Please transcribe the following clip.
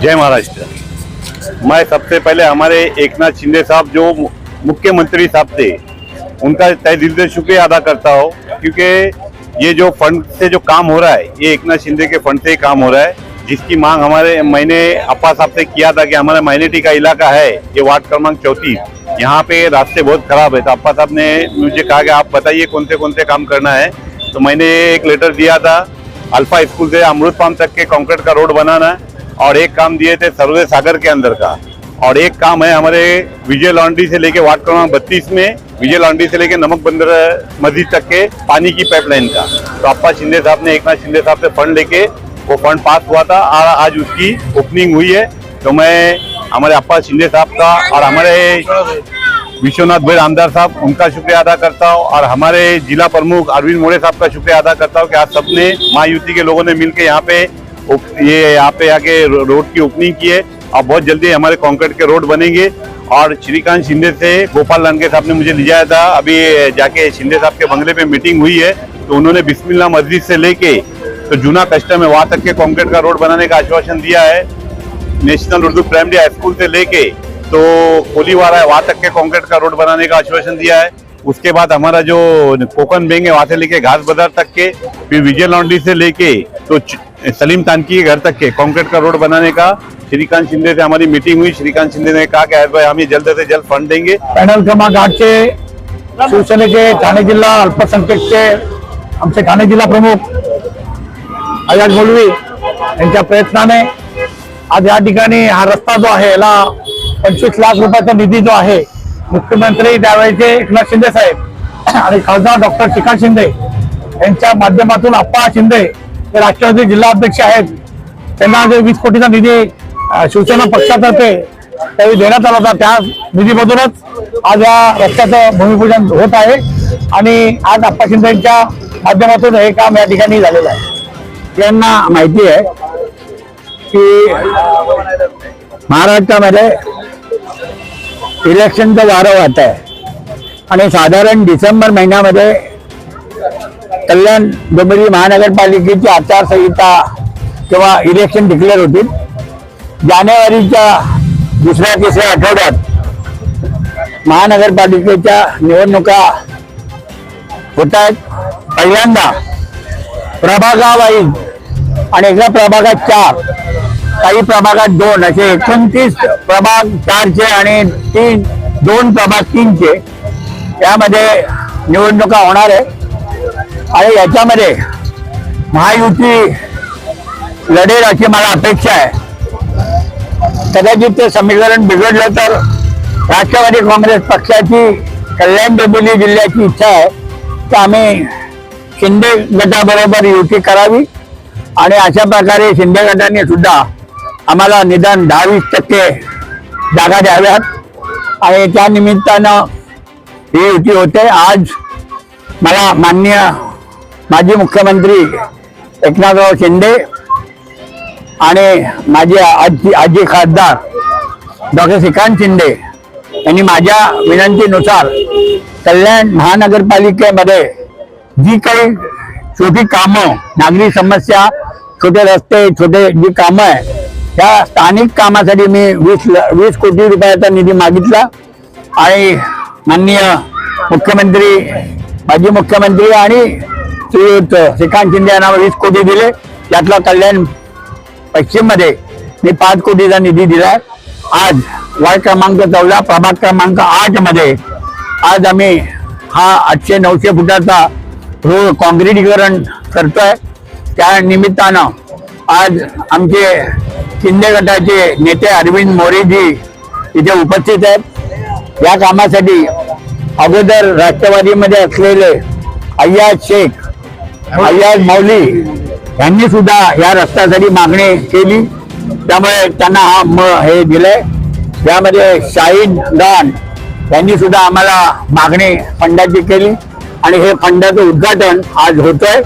जय महाराष्ट्र मैं सबसे पहले हमारे एक नाथ शिंदे साहब, जो मुख्यमंत्री साहब थे, उनका तय दिल से शुक्रिया अदा करता हूँ, क्योंकि ये जो फंड से जो काम हो रहा है, ये एक नाथ शिंदे के फंड से ही काम हो रहा है, जिसकी मांग हमारे, मैंने अप्पा साहब से किया था कि हमारा माइनॉरिटी का इलाका है, ये वार्ड क्रमांक चौतीस, यहाँ पे रास्ते बहुत खराब है तो अप्पा साहब ने मुझे कहा कि आप बताइए कौन से कौन से काम करना है तो मैंने एक लेटर दिया था, अल्फ़ा स्कूल से अमृत पाम तक के कॉन्क्रीट का रोड बनाना और एक काम दिए थे सर्वे सागर के अंदर का। और एक काम है हमारे विजय लॉन्ड्री से लेके वार्ड क्रमांक बत्तीस में, विजय लॉन्ड्री से लेके नमक बंदर मस्जिद तक के पानी की पाइपलाइन का। तो अप्पा शिंदे साहब ने एक नाथ शिंदे साहब से फंड लेके वो फंड पास हुआ था और आज उसकी ओपनिंग हुई है। तो मैं हमारे अप्पा शिंदे साहब का और हमारे विश्वनाथ भाई रामदार साहब, उनका शुक्रिया अदा करता हूँ। और हमारे जिला प्रमुख अरविंद मोड़े साहब का शुक्रिया अदा करता हूँ कि आज सबने महायुति के लोगों ने मिलकर यहाँ पे ये यहाँ पे आके रोड की ओपनिंग की है। और बहुत जल्दी हमारे कंक्रीट के रोड बनेंगे। और श्रीकांत शिंदे से गोपाल लानके साहब ने मुझे ले जाया था। अभी जाके शिंदे साहब के बंगले पे मीटिंग हुई है। तो उन्होंने बिस्मिल्ला मस्जिद से लेके तो जूना कस्टम है वहाँ तक के कंक्रीट का रोड बनाने का आश्वासन दिया है। National Urdu primary high school से लेके तो कोलीवाड़ा है, वहाँ तक के कंक्रीट का रोड बनाने का आश्वासन दिया है। उसके बाद हमारा जो कोकन बेंग है, वहाँ से लेके घास बाज़ार तक के, फिर विजय लॉन्ड्री से लेके तो सलीम तानकी के घर तक के, कॉन्क्रीट का रोड बनाने का, श्रीकांत शिंदे से हमारी मीटिंग हुई, श्रीकांत शिंदे ने कहा कि भाई, हम ये जल्द से जल्द फंड देंगे। पॅनल क्रमांक आठचे शिवसेनेचे ठाणे जिल्हा अल्पसंख्याकचे आमचे ठाणे जिल्हा प्रमुख अयाज मोलवी यांच्या प्रयत्नाने आज या हा रस्ता जो याला पंचवीस लाख रुपयाचा निधी जो आहे मुख्यमंत्री त्यावेळेचे एकनाथ शिंदे साहेब आणि खासदार डॉक्टर श्रीकांत शिंदे यांच्या माध्यमातून अप्पा शिंदे हे राष्ट्रवादी जिल्हा अध्यक्ष आहेत. त्यांना जे वीस कोटीचा निधी शिवसेना पक्षातर्फे त्यावेळी देण्यात आला होता. त्या निधीमधूनच आज या रस्त्याचं भूमिपूजन होत आहे आणि आज अप्पा शिंदे यांच्या माध्यमातून हे काम या ठिकाणी झालेलं आहे. यांना माहिती आहे की महाराष्ट्रामध्ये इलेक्शनचं वारं वाहत आहे. आणि साधारण डिसेंबर महिन्यामध्ये कल्याण डोंबिवली महानगरपालिकेची आचारसंहिता किंवा इलेक्शन डिक्लेअर होतील. जानेवारीच्या दुसऱ्या तिसऱ्या आठवड्यात महानगरपालिकेच्या निवडणुका होत आहेत. पहिल्यांदा प्रभागावाईज आणि एका प्रभागात चार काही प्रभागात दोन असे एकोणतीस प्रभाग चारचे आणि तीन दोन प्रभाग तीनचे. त्यामध्ये निवडणुका होणार आहे. आणि याच्यामध्ये महायुती लढेल अशी मला अपेक्षा आहे. कदाचित ते समीकरण बिघडलं तर राष्ट्रवादी काँग्रेस पक्षाची कल्याण डोंबिवली जिल्ह्याची इच्छा आहे की आम्ही शिंदे गटाबरोबर युती करावी. आणि अशा प्रकारे शिंदे गटाने सुद्धा आम्हाला निदान दहावीस टक्के जागा द्याव्यात. आणि त्या निमित्तानं ही युती होते. आज मला माननीय माजी मुख्यमंत्री एकनाथराव शिंदे आणि माझे आजी आजी खासदार डॉक्टर श्रीकांत शिंदे यांनी माझ्या विनंतीनुसार कल्याण महानगरपालिकेमध्ये जी काही छोटी कामं नागरी समस्या छोटे रस्ते छोटे जी कामं आहे ह्या स्थानिक कामासाठी मी वीस वीस कोटी रुपयाचा निधी मागितला. आणि माननीय मुख्यमंत्री माजी मुख्यमंत्री आणि श्रीयुत श्रीकांत शिंदे यांना वीस कोटी दिले. त्यातला कल्याण पश्चिममध्ये मी पाच कोटीचा निधी दिला आज वार्ड क्रमांक चौदा प्रभाग क्रमांक आठमध्ये आज आम्ही हा आठशे नऊशे फुटाचा रोड काँक्रिटीकरण करतोय. त्या निमित्तानं आज आमचे शिंदे गटाचे नेते अरविंद मोरेजी इथे उपस्थित आहेत. या कामासाठी अगोदर राष्ट्रवादीमध्ये असलेले अय्याज शेख अय्याज मौली यांनी सुद्धा या रस्त्यासाठी मागणी केली. त्यामुळे त्यांना हा म हे दिलंय. यामध्ये शाहीद खान यांनी सुद्धा आम्हाला मागणी फंडाची केली. आणि हे फंडाचं उद्घाटन आज होतंय.